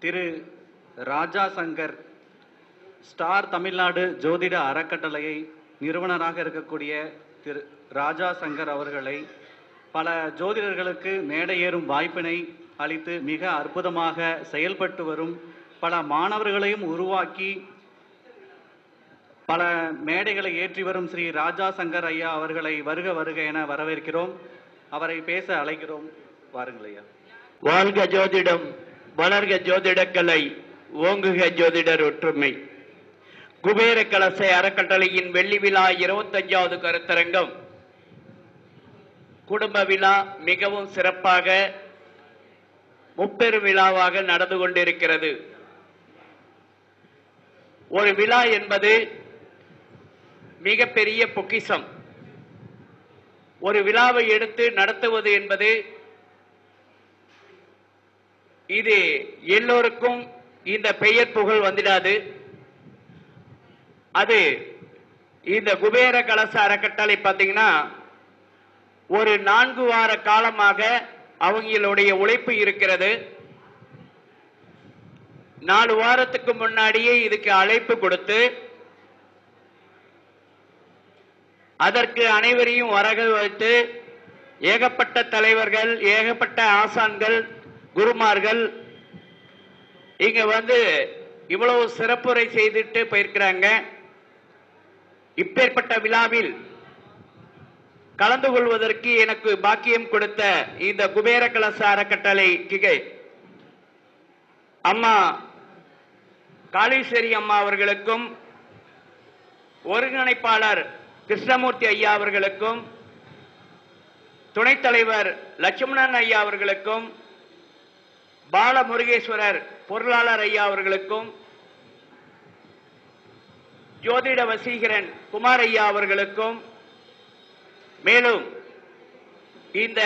திரு Raja Shankar star Tamil Nadu ஜோதிட அறக்கட்டளையை நிறுவனராக இருக்கக்கூடிய திரு ராஜா சங்கர் அவர்களை பல ஜோதிடர்களுக்கு மேடை ஏறும் வாய்ப்பினை அளித்து மிக அற்புதமாக செயல்பட்டு வரும் பல மாணவர்களையும் உருவாக்கி பல மேடைகளை ஏற்றி வரும் ஸ்ரீ ராஜா சங்கர் ஐயா அவர்களை வருக வருக என வரவேற்கிறோம். அவரை பேச அழைக்கிறோம். வாருங்கள் ஐயா. வாழ்க ஜோதிடம். வளர்க ஜோதிடக்கலை ஓங்குக ஜோதிடர் ஒற்றுமை. குபேர கலசை அறக்கட்டளையின் வெள்ளி விழா இருபத்தஞ்சாவது கருத்தரங்கம். குடும்ப விழா மிகவும் சிறப்பாக முப்பெரும் விழாவாக நடந்து கொண்டிருக்கிறது. ஒரு விழா என்பது மிகப்பெரிய பொக்கிஷம். ஒரு விழாவை எடுத்து நடத்துவது என்பது இது எல்லோருக்கும் இந்த பெயர் புகழ் வந்துடாது. அது இந்த குபேர கலச அறக்கட்டளை பார்த்தீங்கன்னா ஒரு நான்கு வார காலமாக அவங்களுடைய உழைப்பு இருக்கிறது. நாலு வாரத்துக்கு முன்னாடியே இதுக்கு அழைப்பு கொடுத்து அதற்கு அனைவரையும் வரக வைத்து ஏகப்பட்ட தலைவர்கள் ஏகப்பட்ட ஆசான்கள் குருமார்கள் இங்க வந்து இவ்வளவு சிறப்புரை செய்துட்டு போயிருக்கிறாங்க. இப்பேற்பட்ட விழாவில் கலந்து கொள்வதற்கு எனக்கு பாக்கியம் கொடுத்த இந்த குபேர கலச அறக்கட்டளை கிகை அம்மா காளீஸ்வரி அம்மா அவர்களுக்கும் ஒருங்கிணைப்பாளர் கிருஷ்ணமூர்த்தி ஐயா அவர்களுக்கும் துணைத் தலைவர் லட்சுமணன் ஐயா அவர்களுக்கும் பாலமுருகேஸ்வரர் பொருளாளர் ஐயா அவர்களுக்கும் ஜோதிட வசீகரன் குமார் ஐயா அவர்களுக்கும் மேலும் இந்த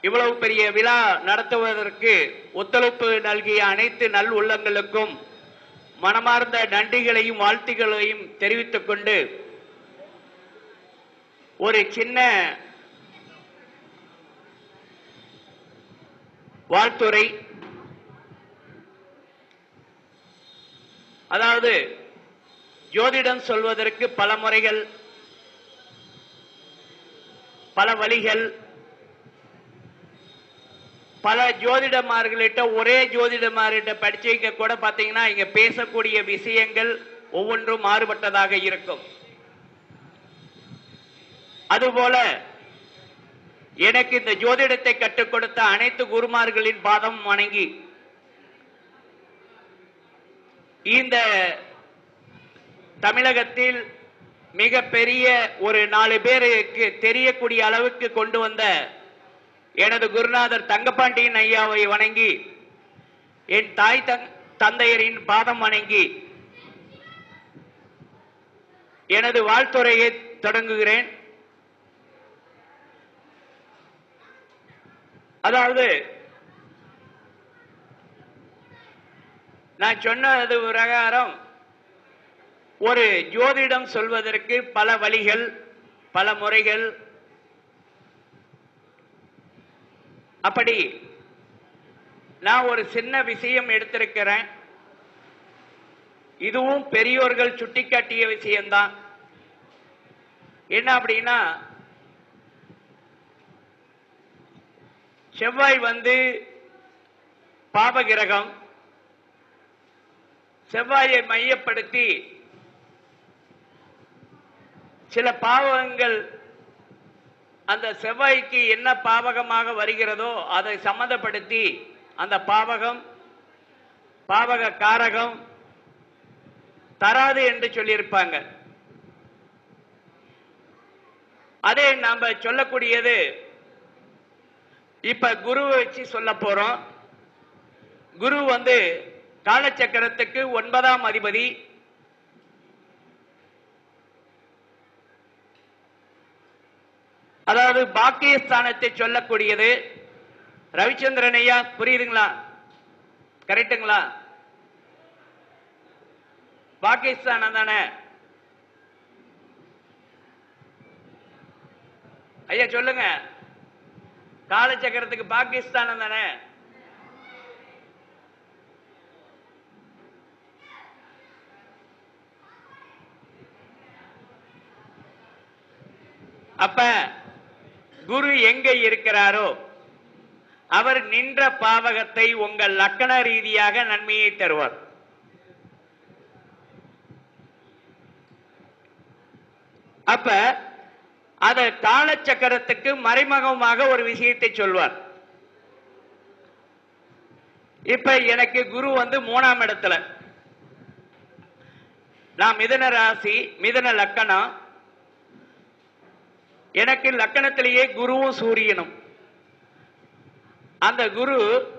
இவ்வளவு பெரிய விழா நடத்துவதற்கு ஒத்துழைப்பு நல்கிய அனைத்து நல் உள்ளங்களுக்கும் மனமார்ந்த நன்றிகளையும் வாழ்த்துகளையும் தெரிவித்துக் கொண்டு ஒரு சின்ன வாழ்த்துரை அதாவது ஜோதிடம் சொல்வதற்கு பல முறைகள் பல வழிகள் பல ஜோதிடமார்களிட்ட ஒரே ஜோதிடமார்கிட்ட படிச்சவங்க கூட பாத்தீங்கன்னா இங்க பேசக்கூடிய விஷயங்கள் ஒவ்வொன்றும் மாறுபட்டதாக இருக்கும். அதுபோல எனக்கு இந்த ஜோதிடத்தை கற்றுக் கொடுத்த அனைத்து குருமார்களின் பாதம் வணங்கி இந்த தமிழகத்தில் மிகப்பெரிய ஒரு நாலு பேருக்கு தெரியக்கூடிய அளவுக்கு கொண்டு வந்த எனது குருநாதர் தங்கப்பாண்டியன் ஐயாவை வணங்கி என் தாய் தந்தையரின் பாதம் வணங்கி எனது வாழ்த்துறையை தொடங்குகிறேன். அதாவது நான் சொன்னது பிரகாரம் ஒரு ஜோதிடம் சொல்வதற்கு பல வழிகள் பல முறைகள். அப்படி நான் ஒரு சின்ன விஷயம் எடுத்திருக்கிறேன். இதுவும் பெரியோர்கள் சுட்டிக்காட்டிய விஷயம்தான். என்ன அப்படின்னா செவ்வாய் வந்து பாபகிரகம் செவ்வாயை மையப்படுத்தி சில பாவகங்கள் அந்த செவ்வாய்க்கு என்ன பாவகமாக வருகிறதோ அதை சம்மந்தப்படுத்தி அந்த பாவகம் பாவக காரகம் தராது என்று சொல்லியிருப்பாங்க. அதே நாம சொல்லக்கூடியது இப்ப குருவை வச்சு சொல்ல போறோம். குரு வந்து காலச்சக்கரத்துக்கு ஒன்பதாம் அதிபதி. அதாவது பாக்கியஸ்தானத்தை சொல்லக்கூடியது. ரவிச்சந்திரன் ஐயா புரியுதுங்களா? கரெக்டுங்களா? பாகிஸ்தானம் தானே? ஐயா சொல்லுங்க. காலச்சக்கரத்துக்கு பாகிஸ்தானம் தானே? அப்ப குரு எங்க இருக்கிறாரோ அவர் நின்ற பாவகத்தை உங்கள் லக்கண ரீதியாக நன்மையை தருவார். அப்ப அத காலச்சக்கரத்துக்கு மறைமுகமாக ஒரு விஷயத்தை சொல்வார். இப்ப எனக்கு குரு வந்து மூணாம் இடத்துல. நான் மிதன ராசி மிதன லக்கணம் எனக்கு லக்கணத்திலேயே குருவும் சூரியனும். அந்த குரு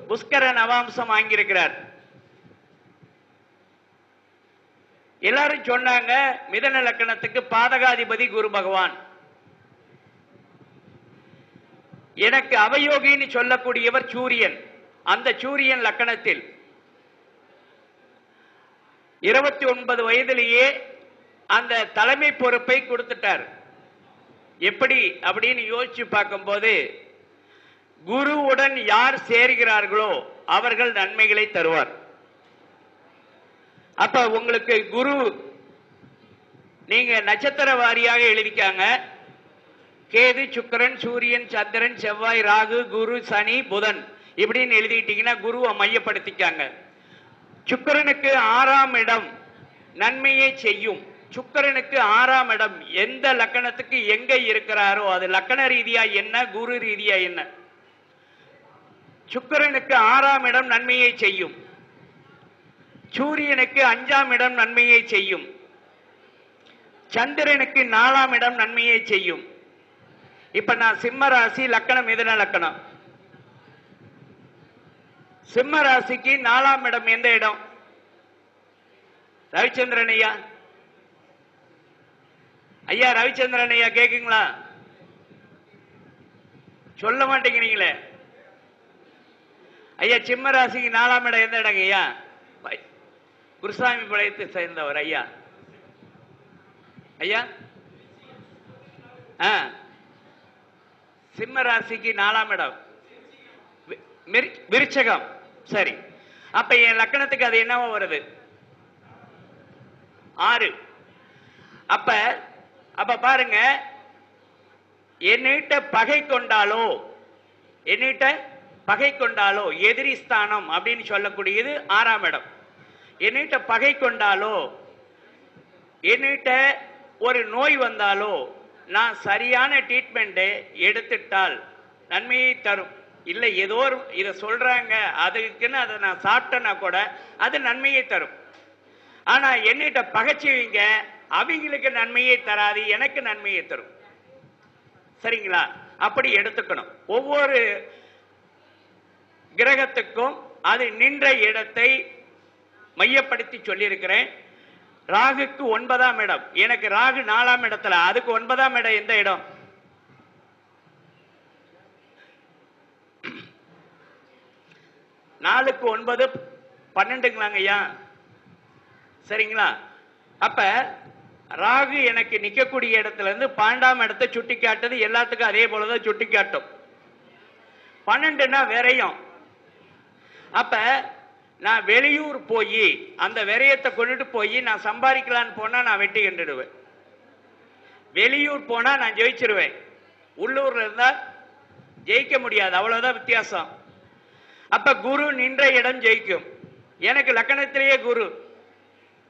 புஷ்கர நவாம்சம் வாங்கியிருக்கிறார். எல்லாரும் சொன்னாங்க மிதன லக்கணத்துக்கு பாதகாதிபதி குரு பகவான். எனக்கு அவயோகின்னு சொல்லக்கூடியவர் சூரியன். அந்த சூரியன் லக்கணத்தில். இருபத்தி ஒன்பது வயதிலேயே அந்த தலைமை பொறுப்பை கொடுத்துட்டார். எப்படி அப்படின்னு யோசிச்சு பார்க்கும்போது குருவுடன் யார் சேர்கிறார்களோ அவர்கள் நன்மைகளை தருவார். அப்ப உங்களுக்கு குரு நீங்க நட்சத்திர வாரியாக எழுதிக்காங்க. கேது சுக்கிரன் சூரியன் சந்திரன் செவ்வாய் ராகு குரு சனி புதன் இப்படின்னு எழுதிட்டீங்கன்னா குருவை மையப்படுத்திக்காங்க. சுக்கிரனுக்கு ஆறாம் இடம் நன்மையை செய்யும். சுக்கரனுக்கு ஆறாம் இடம். எந்த லக்கணத்துக்கு எங்க இருக்கிறாரோ அது லக்கண ரீதியா என்ன குரு ரீதியா என்ன? சுக்கரனுக்கு ஆறாம் இடம் நன்மையை செய்யும். சூரியனுக்கு அஞ்சாம் இடம் நன்மையை செய்யும். சந்திரனுக்கு நாலாம் இடம் நன்மையை செய்யும். இப்ப நான் சிம்ம ராசி லக்கணம் மிதன லக்கணம். சிம்ம ராசிக்கு நாலாம் இடம் எந்த இடம்? ரவிச்சந்திரன் ஐயா. ஐயா ரவிச்சந்திரன் ஐயா கேக்குங்களா? சொல்ல மாட்டேங்கிறீங்களே. ஐயா சிம்ம ராசிக்கு நாலாம் இடம் எந்த இடங்க ஐயா? குருசாமி பாளையத்தை சேர்ந்தவர் ஐயா. ஐயா? ஆ. சிம்ம ராசிக்கு நாலாம் இடம். விருச்சகம். சரி. அப்ப என் லக்கணத்துக்கு அது என்னவா வருது? ஆறு. அப்ப அப்ப பாருங்க. என்னிட்ட பகை கொண்டாலோ என்னிட்ட பகை கொண்டாலோ எதிரி ஸ்தானம் அப்படின்னு சொல்லக்கூடியது ஆறாம் இடம். என்னிட்ட பகை கொண்டாலோ என்னிட்ட ஒரு நோய் வந்தாலோ நான் சரியான ட்ரீட்மெண்ட்டு எடுத்துட்டால் நன்மையை தரும். இல்லை ஏதோ ஒரு இதை சொல்கிறாங்க அதுக்குன்னு அதை நான் சாப்பிட்டேன்னா கூட அது நன்மையை தரும். ஆனால் என்னிட்ட பகைச்சிவிங்க அவங்களுக்கு நன்மையை தராது எனக்கு நன்மையை தரும். சரிங்களா? அப்படி எடுத்துக்கணும். ஒவ்வொரு கிரகத்துக்கும் அது நின்ற இடத்தை மையப்படுத்தி சொல்லியிருக்கிறேன். ராகுக்கு ஒன்பதாம் இடம். எனக்கு ராகு நாலாம் இடத்துல. அதுக்கு ஒன்பதாம் இடம் எந்த இடம்? நாலுக்கு ஒன்பது பன்னெண்டுங்களாங்க ஐயா. சரிங்களா? அப்ப ராகு எனக்கு நிக்கக்கூடிய இடத்துல இருந்து பன்னெண்டாம் இடத்தை சுட்டி காட்டுது எல்லாத்துக்கும் அதே போலதான் சுட்டி காட்டும் பன்னெண்டுன்னா விரயம். அப்ப நான் வெளியூர் போய் அந்த விரயத்தை கொண்டுட்டு போய் நான் சம்பாதிக்கலான்னு போனா நான் வெட்டி கண்டுடுவேன் வெளியூர் போனா நான் ஜெயிச்சிருவேன். உள்ளூர்ல இருந்தா ஜெயிக்க முடியாது அவ்வளவுதான் வித்தியாசம். அப்ப குரு நின்ற இடம் ஜெயிக்கும். எனக்கு லக்கணத்திலேயே குரு.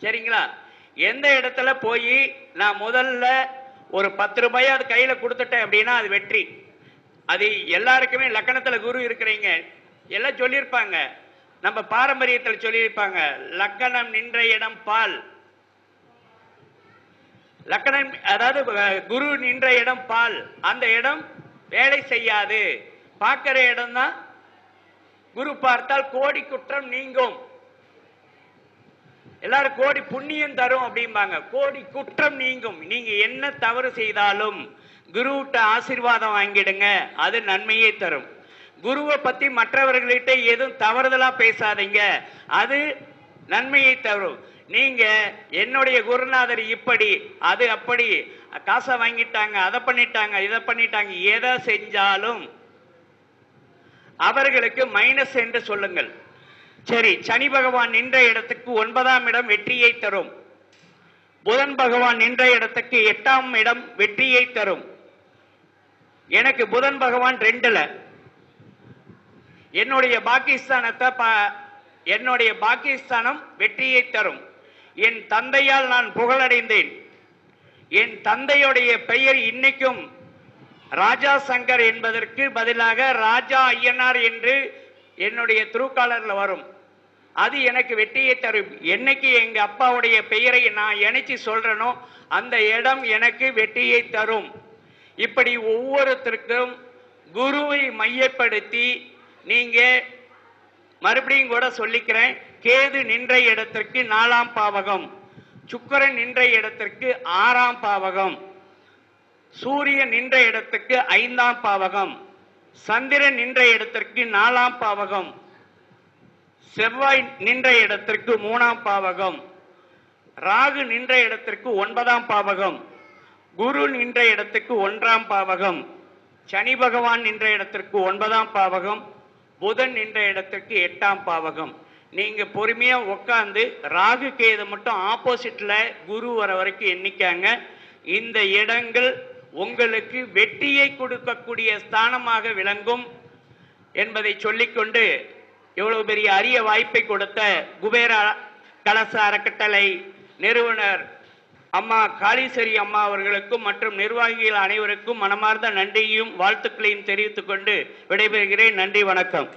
சரிங்களா? எந்த இடத்துல போய் நான் முதல்ல ஒரு பத்து ரூபாய் அது கையில கொடுத்துட்டேன் அப்படின்னா அது வெற்றி. அது எல்லாருக்குமே லக்கணத்துல குரு இருக்கிறீங்க. எல்லாம் சொல்லியிருப்பாங்க. நம்ம பாரம்பரியத்தில் சொல்லியிருப்பாங்க. லக்கணம் நின்ற இடம் பால். லக்கணம் அதாவது குரு நின்ற இடம் பால். அந்த இடம் வேலை செய்யாது. பார்க்கிற இடம் தான் குரு பார்த்தால் கோடி குற்றம் நீங்கும். எல்லாரும் கோடி புண்ணியம் தரும் அப்படிம்பாங்க. கோடி குற்றம் நீங்கும். நீங்க என்ன தவறு செய்தாலும் குருவிட்ட ஆசீர்வாதம் வாங்கிடுங்க. அது நன்மையை தரும். குருவை பத்தி மற்றவர்கள்ட்ட எதுவும் தவறுதலா பேசாதீங்க. அது நன்மையை தரும். நீங்க என்னுடைய குருநாதர் இப்படி அது அப்படி காசை வாங்கிட்டாங்க அதை பண்ணிட்டாங்க இதை பண்ணிட்டாங்க எதை செஞ்சாலும் அவர்களுக்கு மைனஸ் என்று சொல்லுங்கள். சரி சனி பகவான் நின்ற இடத்துக்கு ஒன்பதாம் இடம் வெற்றியை தரும். புதன் பகவான் நின்ற இடத்துக்கு எட்டாம் இடம் வெற்றியை தரும். எனக்கு புதன் பகவான் ரெண்டுல. என்னுடைய பாகிஸ்தானத்தை ப- என்னுடைய பாகிஸ்தானம் வெற்றியை தரும். என் தந்தையால் நான் புகழடைந்தேன். என் தந்தையுடைய பெயர் இன்னைக்கும் ராஜா சங்கர் என்பதற்கு பதிலாக ராஜா ஐயனார் என்று என்னுடைய திருக்காலர்ல வரும். அது எனக்கு வெற்றியை தரும். என்னைக்கு எங்க அப்பாவுடைய பெயரை நான் இணைச்சு சொல்கிறேனோ அந்த இடம் எனக்கு வெற்றியை தரும். இப்படி ஒவ்வொருத்தருக்கும் குருவை மையப்படுத்தி நீங்க மறுபடியும் கூட சொல்லிக்கிறேன் கேது நின்ற இடத்திற்கு நாலாம் பாவகம் சுக்கிரன் நின்ற இடத்திற்கு ஆறாம் பாவகம் சூரியன் நின்ற இடத்துக்கு ஐந்தாம் பாவகம். சந்திரன் நின்ற இடத்திற்கு நாலாம் பாவகம். செவ்வாய் நின்ற இடத்திற்கு மூணாம் பாவகம். ராகு நின்ற இடத்திற்கு ஒன்பதாம் பாவகம். குரு நின்ற இடத்துக்கு ஒன்றாம் பாவகம். சனி பகவான் நின்ற இடத்திற்கு ஒன்பதாம் பாவகம். புதன் நின்ற இடத்திற்கு எட்டாம் பாவகம். நீங்க பொறுமையா உட்காந்து ராகு கேது மட்டும் ஆப்போசிட்ல குரு வர வரைக்கும் எண்ணிக்காங்க. இந்த இடங்கள் உங்களுக்கு வெற்றியை கொடுக்கக்கூடிய ஸ்தானமாக விளங்கும் என்பதை சொல்லிக்கொண்டு இவ்வளவு பெரிய அரிய வாய்ப்பை கொடுத்த குபேர கலச அறக்கட்டளை நிறுவனர் அம்மா காளீஸ்வரி அம்மா அவர்களுக்கும் மற்றும் நிர்வாகிகள் அனைவருக்கும் மனமார்ந்த நன்றியையும் வாழ்த்துக்களையும் தெரிவித்துக் கொண்டு விடைபெறுகிறேன். நன்றி வணக்கம்.